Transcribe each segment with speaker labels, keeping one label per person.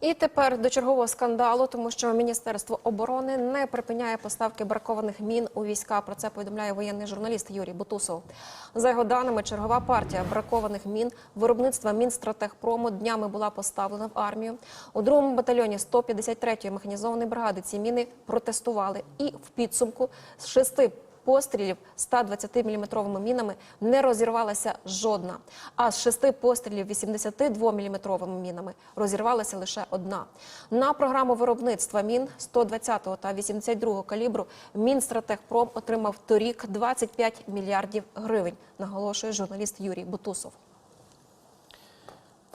Speaker 1: І тепер до чергового скандалу, тому що Міністерство оборони не припиняє поставки бракованих мін у війська. Про це повідомляє воєнний журналіст Юрій Бутусов. За його даними, чергова партія бракованих мін виробництва Мінстратегпрому днями була поставлена в армію. У другому батальйоні 153-ї механізованої бригади ці міни протестували. І в підсумку з шести пострілів 120-мм мінами не розірвалася жодна. А з шести пострілів 82-мм мінами розірвалася лише одна. На програму виробництва мін 120 та 82 калібру Мінстратегпром отримав торік 25 мільярдів гривень, наголошує журналіст Юрій Бутусов.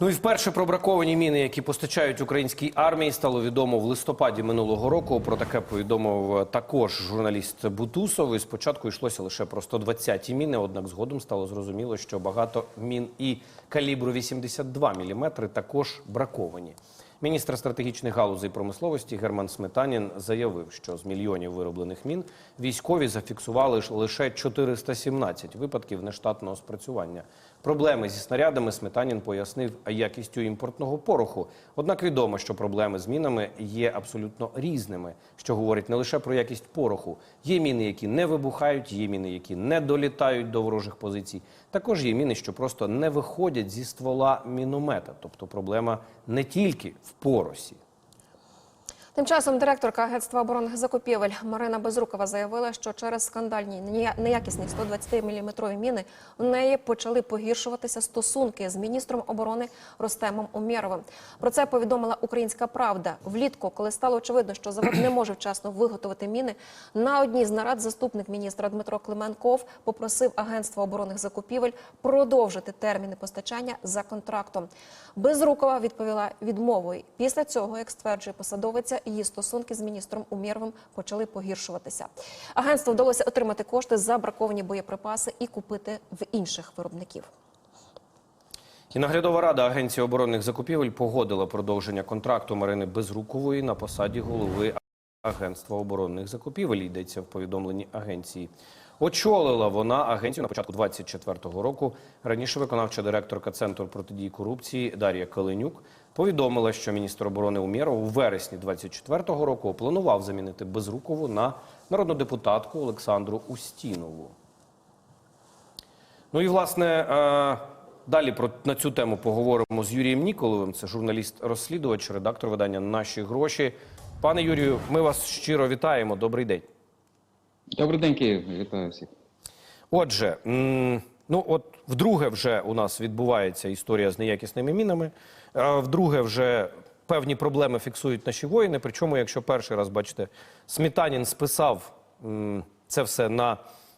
Speaker 2: Ну і вперше про браковані міни, які постачають українській армії, стало відомо в листопаді минулого року. Про таке повідомив також журналіст Бутусов. І спочатку йшлося лише про 120-ті міни. Однак згодом стало зрозуміло, що багато мін і калібру 82 мм також браковані. Міністр стратегічних галузей промисловості Герман Сметанін заявив, що з мільйонів вироблених мін військові зафіксували лише 417 випадків нештатного спрацювання. Проблеми зі снарядами Сметанін пояснив якістю імпортного пороху. Однак відомо, що проблеми з мінами є абсолютно різними, що говорить не лише про якість пороху. Є міни, які не вибухають, є міни, які не долітають до ворожих позицій. Також є міни, що просто не виходять зі ствола міномета. Тобто проблема не тільки в поросі.
Speaker 1: Тим часом директорка агентства оборонних закупівель Марина Безрукова заявила, що через скандальні нея- неякісні 120-мм міни у неї почали погіршуватися стосунки з міністром оборони Ростемом Умєровим. Про це повідомила Українська Правда. Влітку, коли стало очевидно, що завод не може вчасно виготовити міни, на одній з нарад заступник міністра Дмитро Клименков попросив агентство оборонних закупівель продовжити терміни постачання за контрактом. Безрукова відповіла відмовою. Після цього, як стверджує посадовиця, її стосунки з міністром Умєровим почали погіршуватися. Агентству вдалося отримати кошти за браковані боєприпаси і купити в інших виробників.
Speaker 2: І наглядова рада Агенції оборонних закупівель погодила продовження контракту Марини Безрукової на посаді голови Агентства оборонних закупівель. Йдеться в повідомленні агенції. Очолила вона агенцію на початку 24-го року. Раніше виконавча директорка Центру протидії корупції Дар'я Калинюк повідомила, що міністр оборони Умєров у вересні 24-го року планував замінити Безрукову на народну депутатку Олександру Устінову. Ну і власне е, далі про на цю тему поговоримо з Юрієм Ніколовим. Це журналіст-розслідувач, редактор видання Наші гроші. Пане Юрію, ми вас щиро вітаємо. Добрий день.
Speaker 3: Добрий день, Київ. Вітаю всіх.
Speaker 2: Отже, ну от вдруге вже у нас відбувається історія з неякісними мінами. Вдруге вже певні проблеми фіксують наші воїни. Причому, якщо перший раз бачите, Смітанін списав це все на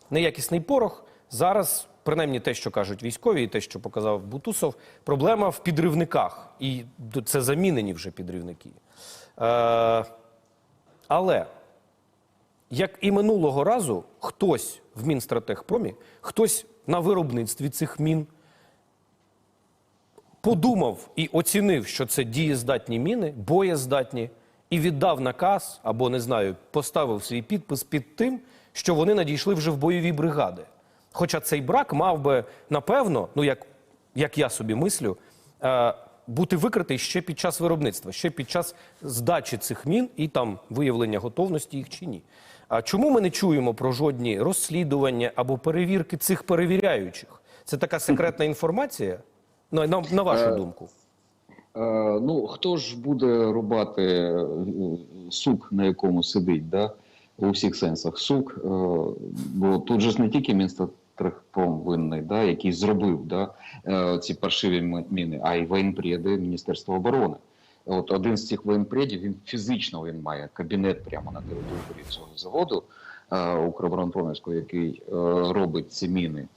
Speaker 2: неякісний порох. Зараз, принаймні, те, що кажуть військові, і те, що показав Бутусов, проблема в підривниках. І це замінені вже підривники. Е, але як і минулого разу, хтось в Мінстратегпромі, хтось на виробництві цих мін подумав і оцінив, що це дієздатні міни, боєздатні, і віддав наказ або не знаю, поставив свій підпис під тим, що вони надійшли вже в бойові бригади. Хоча цей брак мав би, напевно, ну як, як я собі мислю, е, бути викритий ще під час виробництва, ще під час здачі цих мін і там виявлення готовності їх чи ні. А чому ми не чуємо про жодні розслідування або перевірки цих перевіряючих? Це така секретна інформація? На, на, на вашу
Speaker 3: Е,
Speaker 2: думку?
Speaker 3: Е, ну, хто ж буде рубати е, сук, на якому сидить, да? у всіх сенсах сук? Е, бо тут же ж не тільки Мінстратегпром винний, да, який зробив да, е, ці паршиві міни, а й воєнпреди Міністерства оборони. От один з цих воєнпредів, він фізично він має кабінет прямо на території цього заводу е, Укроборонпромівського, який е, робить ці міни.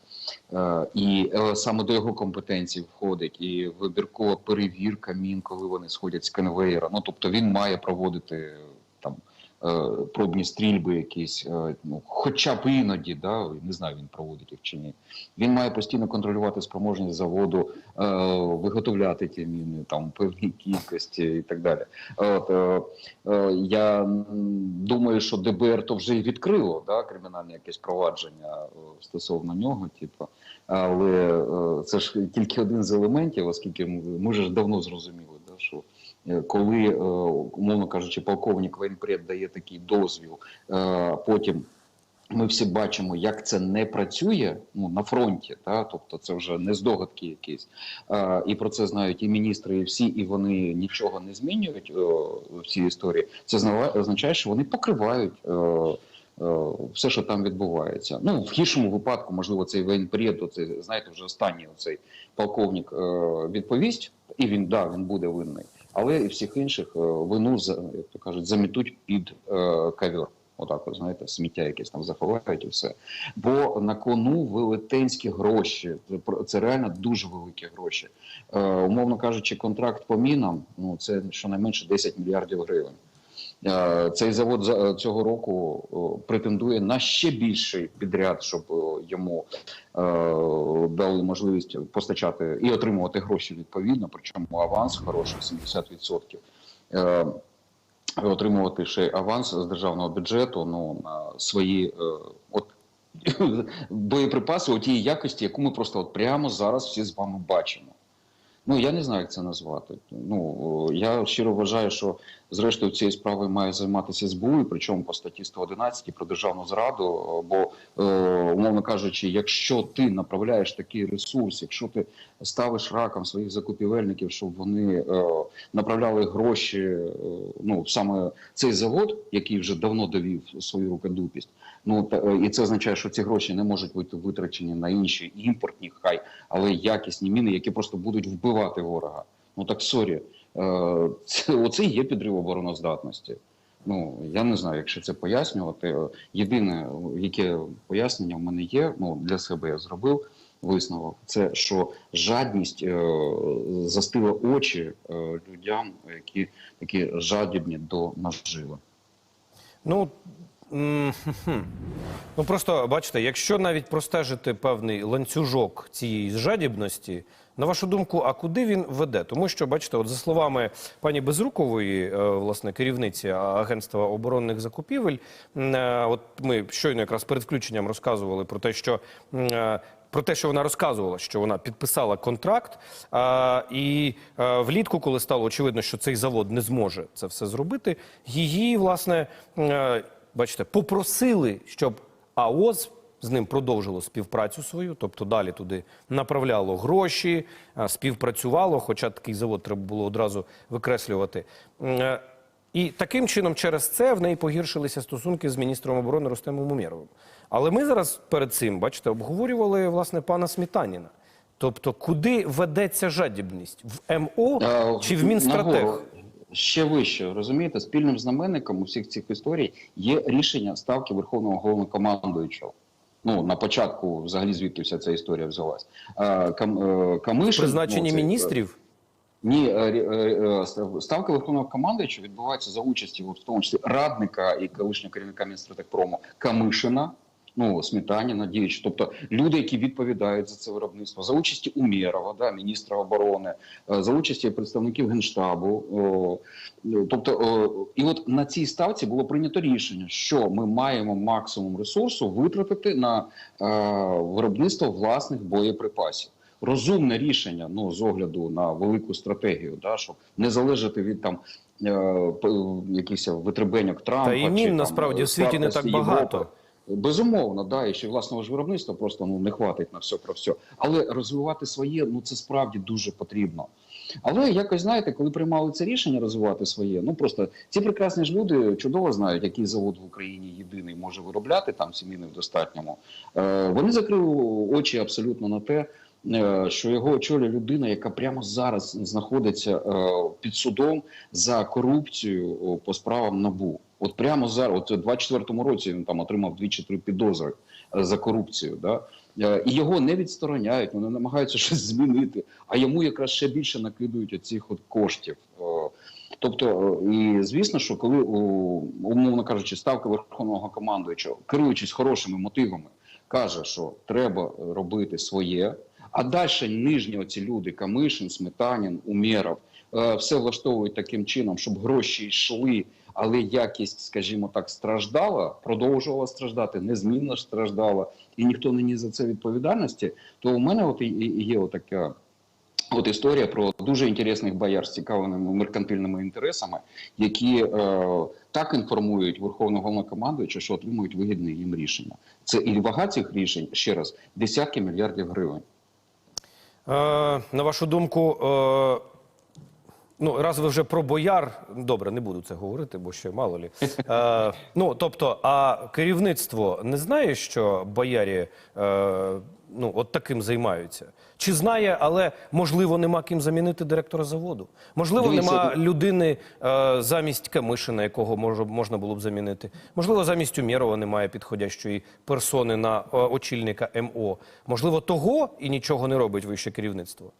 Speaker 3: Е, І е, саме до його компетенції входить і вибіркова перевірка мін, коли вони сходять з конвейера. Ну тобто він має проводити пробні стрільби, якісь, е, ну хоча б іноді, да не знаю, він проводить їх чи ні. Він має постійно контролювати спроможність заводу, е, виготовляти ті міни там певній кількості і так далі. От е, е, я думаю, що ДБР то вже і відкрило да, кримінальне якесь провадження е, стосовно нього, типу. Але е, це ж тільки один з елементів, оскільки ми, ж давно зрозуміли, да, що е, коли, е, умовно кажучи, полковник воєнпред дає такий дозвіл, е, потім ми всі бачимо, як це не працює ну, на фронті, та? тобто це вже не здогадки якісь. Е, і про це знають і міністри, і всі, і вони нічого не змінюють е, в цій історії. Це означає, що вони покривають. Е, е, все, що там відбувається. Ну, в гіршому випадку, можливо, цей воєнпред, це знаєте, вже останній цей полковник е, відповість, і він да, він буде винний. Але і всіх інших е, вину як то кажуть, замітуть під е, ковер. Отак, от, знаєте, сміття якесь там заховають і все. Бо на кону велетенські гроші. Це реально дуже великі гроші. Е, умовно кажучи, контракт по мінам ну це щонайменше 10 мільярдів гривень. Е, Цей завод цього року претендує на ще більший підряд, щоб йому е, дали можливість постачати і отримувати гроші відповідно. Причому аванс хороший 70%. Е, Отримувати ще аванс з державного бюджету ну, на свої е, от, боєприпаси у тій якості, яку ми просто от прямо зараз всі з вами бачимо. Ну я не знаю, як це назвати. Ну я щиро вважаю, що зрештою цією справою має займатися СБУ, і причому по статті 111 про державну зраду. Бо е, умовно кажучи, якщо ти направляєш такий ресурс, якщо ти ставиш раком своїх закупівельників, щоб вони е, направляли гроші, е, ну саме цей завод, який вже давно довів свою рукодупість. Ну і це означає, що ці гроші не можуть бути витрачені на інші імпортні, хай але якісні міни, які просто будуть вбивати ворога. Ну так сорі, це оце є підрив обороноздатності. Ну я не знаю, якщо це пояснювати. Е, Єдине, яке пояснення в мене є, ну для себе я зробив висновок. Це що жадність е, застила очі е, людям, які такі жадібні до наживи.
Speaker 2: Ну, ну просто бачите, якщо навіть простежити певний ланцюжок цієї жадібності, на вашу думку, а куди він веде? Тому що, бачите, от за словами пані Безрукової, е, власне, керівниці Агентства оборонних закупівель, е, от ми щойно якраз перед включенням розказували про те, що. е, Про те, що вона розказувала, що вона підписала контракт, а, і а, влітку, коли стало очевидно, що цей завод не зможе це все зробити, її, власне, бачите, попросили, щоб АОЗ з ним продовжило співпрацю свою, тобто далі туди направляло гроші, співпрацювало, хоча такий завод треба було одразу викреслювати. Е, І таким чином, через це в неї погіршилися стосунки з міністром оборони Рустемом Умєровим. Але ми зараз перед цим, бачите, обговорювали власне пана Смітаніна. Тобто, куди ведеться жадібність? В МО
Speaker 3: Е,
Speaker 2: чи в Мінстратег?
Speaker 3: Ще вище, розумієте, спільним знаменником усіх цих історій є рішення ставки Верховного головнокомандуючого. Ну, на початку взагалі звідти вся ця історія взялась. Кам, е, Камишин,
Speaker 2: Призначення
Speaker 3: ну, це, е,
Speaker 2: міністрів?
Speaker 3: Ні, е, ставка Верховного командуючого відбувається за участі в тому числі радника і колишнього керівника міністра Мінстратегпрому Камишина. Ну, Сметаніна, діючі, тобто люди, які відповідають за це виробництво, за участі Умєрова, да, міністра оборони, е, за участі представників генштабу. о, е, Тобто, о, і от на цій ставці було прийнято рішення, що ми маємо максимум ресурсу витратити на е, виробництво власних боєприпасів розумне рішення, ну з огляду на велику стратегію, да, щоб не залежати від там е, якихось витребеньок Трампа.
Speaker 2: Та і
Speaker 3: чи, там,
Speaker 2: насправді в світі не так багато.
Speaker 3: Європи. Безумовно, да, і ще власного ж виробництва просто ну не хватить на все про все. Але розвивати своє, ну це справді дуже потрібно. Але якось знаєте, коли приймали це рішення розвивати своє, ну просто ці прекрасні ж люди чудово знають, який завод в Україні єдиний може виробляти там сімейни в достатньому. Е, вони закрили очі абсолютно на те, е, що його очолює людина, яка прямо зараз знаходиться е, під судом за корупцію по справам набу. От прямо зараз, от у 24-му році він там отримав дві чи три підозри е, за корупцію. Да? Е, І його не відстороняють, вони намагаються щось змінити, а йому якраз ще більше накидують оцих от коштів. Е, Тобто, і звісно, що коли умовно кажучи, ставка верховного командуючого, керуючись хорошими мотивами, каже, що треба робити своє. А далі нижні оці люди, Камишин, Сметанін, Умєров, все влаштовують таким чином, щоб гроші йшли, але якість, скажімо так, страждала, продовжувала страждати, незмінно страждала, і ніхто не ніс за це відповідальності. То у мене от є отака От історія про дуже інтересних бояр з цікавими меркантильними інтересами, які е, так інформують Верховного Головнокомандуюча, що отримують вигідне їм рішення. Це і вага цих рішень ще раз десятки мільярдів гривень.
Speaker 2: Е, на вашу думку, е, ну раз ви вже про бояр, добре, не буду це говорити, бо ще мало лі. Е, ну тобто, а керівництво не знає, що боярі е, ну от таким займаються? Чи знає, але можливо нема ким замінити директора заводу? Можливо,
Speaker 3: Дивіться,
Speaker 2: нема людини е, замість Камишина, якого може, можна було б замінити. Можливо, замість Умєрова немає підходящої персони на е, очільника МО. Можливо, того і нічого не робить вище керівництво.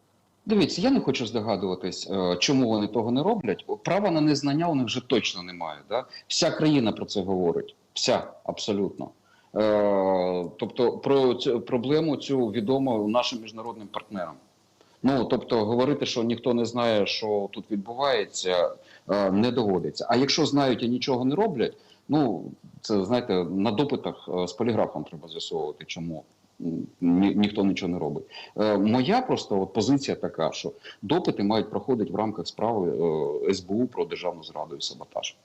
Speaker 3: Дивіться, я не хочу здогадуватись, е, чому вони того не роблять. Права на незнання у них вже точно немає. Да? Вся країна про це говорить. Вся абсолютно. Е, тобто про цю проблему цю відомо нашим міжнародним партнерам. Ну тобто, говорити, що ніхто не знає, що тут відбувається, е, не доводиться. А якщо знають і нічого не роблять, ну це знаєте, на допитах з поліграфом треба з'ясовувати, чому ні, ніхто нічого не робить. Е, моя просто от позиція така, що допити мають проходити в рамках справи е, СБУ про державну зраду і саботаж.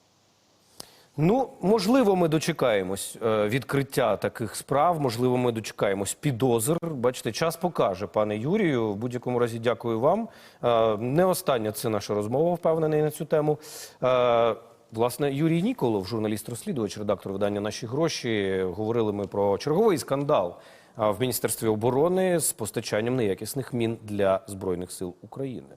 Speaker 2: Ну, можливо, ми дочекаємось е, відкриття таких справ. Можливо, ми дочекаємось підозр. Бачите, час покаже, пане Юрію. В будь-якому разі, дякую вам. Е, не остання це наша розмова, впевнений на цю тему. Е, Власне, Юрій Ніколов, журналіст-розслідувач, редактор видання Наші гроші. Говорили ми про черговий скандал в Міністерстві оборони з постачанням неякісних мін для збройних сил України.